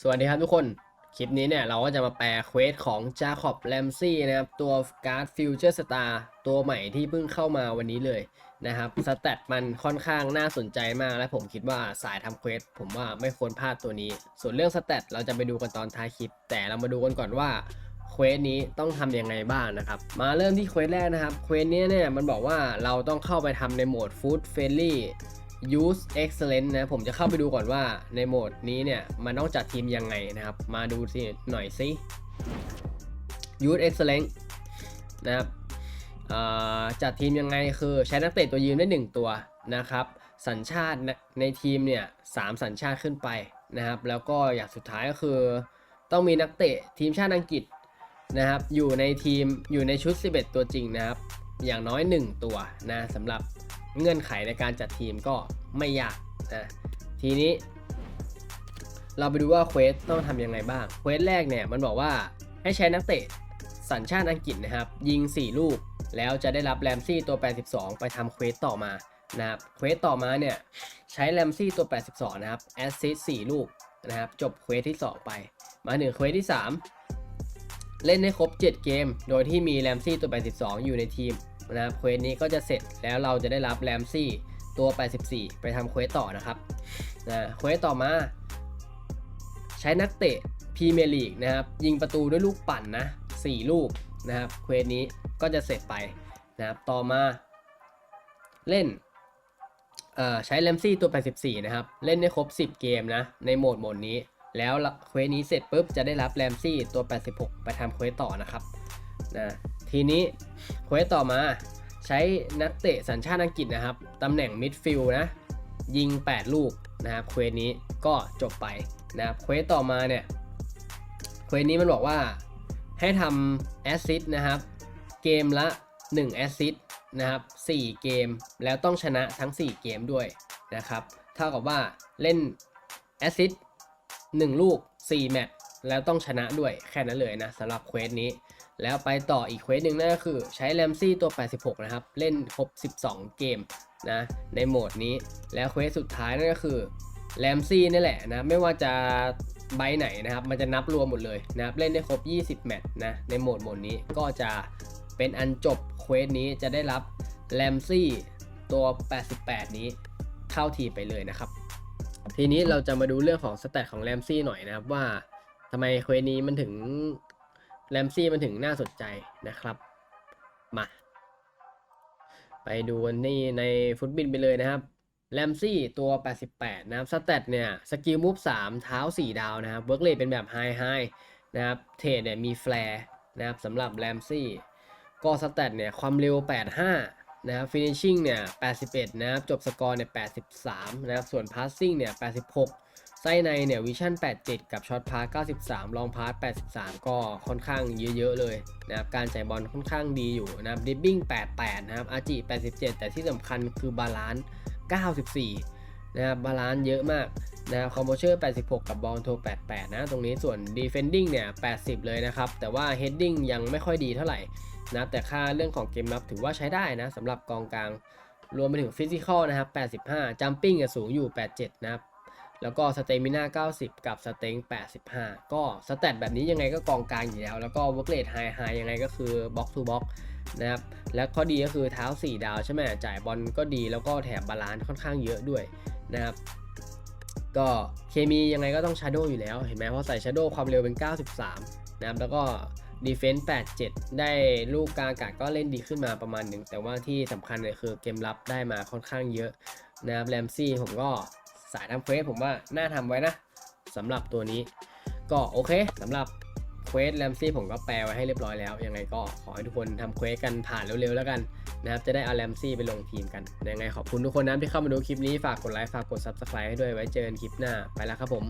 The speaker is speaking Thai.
สวัสดีครับทุกคน คลิปนี้เนี่ยเราก็จะมาแปลเควสของจาคอบแ a มซี่นะครับ ตัวการ์ดฟิวเจอร์สตาร์ตัวใหม่ที่เพิ่งเข้ามาวันนี้เลยนะครับ สแตทมันค่อนข้างน่าสนใจมาก และผมคิดว่าสายทำเควสผมว่าไม่ควรพลาดตัวนี้ ส่วนเรื่องสแตทเราจะไปดูกันตอนท้ายคลิป แต่เรามาดูกันก่อนว่าเควสนี้ต้องทำยังไงบ้างนะครับ มาเริ่มที่เควสแรกนะครับ เควสนี้เนี่ยมันบอกว่าเราต้องเข้าไปทำในโหมด Food Friendly Use Excellent นะ ผมจะเข้าไปดูก่อนว่าในโหมดนี้เนี่ยมันต้องจัดทีมยังไงนะครับ มาดูสิหน่อยสิ Use Excellent นะครับจัดทีมยังไงคือใช้นักเตะตัวยืมได้ 1 ตัวนะครับ สัญชาติในในทีมเนี่ยสามสัญชาติขึ้นไปนะครับ แล้วก็อย่างสุดท้ายก็คือ ต้องมีนักเตะทีมชาติอังกฤษนะครับ อยู่ในทีมอยู่ในชุด 11 ตัวจริงนะครับ อย่างน้อย 1 ตัวนะสำหรับ เงื่อนไขในการจัดทีมก็ไม่ยากนะทีนี้ เราไปดูว่าเควสต้องทำยังไงบ้างเควสแรกเนี่ยมันบอกว่าให้ใช้นักเตะสัญชาติอังกฤษนะครับ ยิง 4 ลูก แล้วจะได้รับแรมซี่ตัว 82 ไปทำเควสต่อมานะครับเควสต่อมาเนี่ยใช้แรมซี่ตัว 82 นะครับแอสซิส4ลูกนะครับจบเควสที่ 2 ไป มาถึงเควสที่ 3 เล่นให้ครบ 7 เกม โดยที่มีแรมซี่ตัว 82 อยู่ในทีม นะครับเควสนี้ก็จะเสร็จแล้วเราจะได้รับแรมซี่ตัว 84 ไปทำเควสต่อนะครับนะเควสต่อมา ใช้นักเตะพรีเมียร์ลีกนะครับ ยิงประตูด้วยลูกปั่นนะ 4 ลูกนะครับเควสนี้ก็จะเสร็จไปนะครับต่อมา เล่นใช้แรมซี่ตัว 84 นะครับ เล่นได้ครบ 10 เกมนะ ในโหมดโหมดนี้ แล้วเควสนี้เสร็จปุ๊บจะได้รับแรมซี่ตัว 86 ไปทำเควสต่อนะครับนะทีนี้ เควสต่อมาใช้นักเตะสัญชาติอังกฤษนะครับ ตำแหน่งมิดฟิลด์นะ ยิง 8 ลูกนะครับเควสนี้ก็จบไปนะครับเควสต่อมาเนี่ยเควสนี้มันบอกว่าให้ทำแอสซิสนะครับ เกมละ1แอสซิสนะครับ4เกมแล้วต้องชนะทั้ง 4 เกมด้วยนะครับ เท่ากับว่าเล่นแอสซิส1ลูก 4 แมตช์ แล้วต้องชนะด้วยแค่นั้นเลยนะสำหรับเควสนี้ แล้วไปต่ออีกเควสหนึ่งนั่นก็คือใช้แรมซี่ตัว 86 นะครับ เล่นครบ 12 เกมนะในโหมดนี้แล้วเควสสุดท้ายนั่นก็คือแรมซี่นี่แหละนะไม่ว่าจะใบไหนนะครับ มันจะนับรวมหมดเลยนะครับเล่นได้ครบ 20 แมตช์นะในโหมดโหมดนี้ก็จะเป็นอันจบเควสนี้จะได้รับแรมซี่ตัว 88 นี้เข้าทีไปเลยนะครับ ทีนี้เราจะมาดูเรื่องของสเตตของแรมซี่หน่อยนะครับว่า ทำไมเควนี้มันถึงแรมซี่มันถึงน่าสนใจนะครับ มา ไปดูกันนี่ในฟุตบินไปเลยนะครับแรมซี่ตัว 88 นะครับสเตตเนี่ย สกิลมูฟ3เท้า 4 ดาวนะครับเวิร์กเลเป็นแบบไฮไฮนะครับ เทรดเนี่ยมีแฟร์นะครับสำหรับแรมซี่ ก็สเตตเนี่ย ความเร็ว 85 นะครับฟินิชชิ่งเนี่ย 81 นะครับ จบสกอร์เนี่ย 83 นะครับ ส่วนพาสซิ่งเนี่ย 86 ไส้ในเนี่ยวิชั่น 87 กับช็อตพาส93 ลองพาส83 ก็ค่อนข้างเยอะ ๆ เลยนะครับ การจ่ายบอลค่อนข้างดีอยู่นะครับดิบบิ้ง88 นะครับ อาจิ 87 แต่ที่สำคัญคือบาลานซ์94 นะครับ บาลานซ์เยอะมากนะครับคอมโบเชอร์ 86 กับบอลโท88 นะ ตรงนี้ส่วน defending เนี่ย 80 เลยนะครับ แต่ว่า heading ยังไม่ค่อยดีเท่าไหร่นะแต่ค่าเรื่องของเกมรับถือว่าใช้ได้นะสำหรับกองกลาง รวมไปถึงฟิสิกอลนะครับ 85 จัมปิ้งสูงอยู่ 87 นะครับ แล้วก็สเตมิน่า90 กับสเต็ง85 ก็สแตทแบบนี้ยังไงก็กองกลางอยู่แล้ว แล้วก็เวิร์กเลทไฮไฮยังไงก็คือบ็อกทูบ็อกนะครับ และข้อดีก็คือเท้า 4 ดาวใช่ไหมจ่ายบอลก็ดีแล้วก็แถมบาลานซ์ค่อนข้างเยอะด้วยนะครับ ก็เคมียังไงก็ต้องชาร์โดอยู่แล้วเห็นไหมเพราะใส่ชาร์โดความเร็วเป็น 93 นะครับ แล้วก็ดีเฟนส์87 ได้ลูกกลางอากาศก็เล่นดีขึ้นมาประมาณหนึ่ง แต่ว่าที่สำคัญเลยคือเกมรับได้มาค่อนข้างเยอะนะครับแรมซี่ผมก็ สายทำเควสผมว่าน่าทำไว้นะสำหรับตัวนี้ ก็โอเคสำหรับเควสแรมซี่ผมก็แปลไว้ให้เรียบร้อยแล้วยังไงก็ขอให้ทุกคนทำเควสกันผ่านเร็วๆแล้วกันนะครับจะได้เอาแรมซี่ไปลงทีมกันยังไงขอบคุณทุกคนนะที่เข้ามาดูคลิปนี้ฝากกดไลค์ฝากกด Subscribe ให้ด้วยไว้เจอกันคลิปหน้าไปแล้วครับผม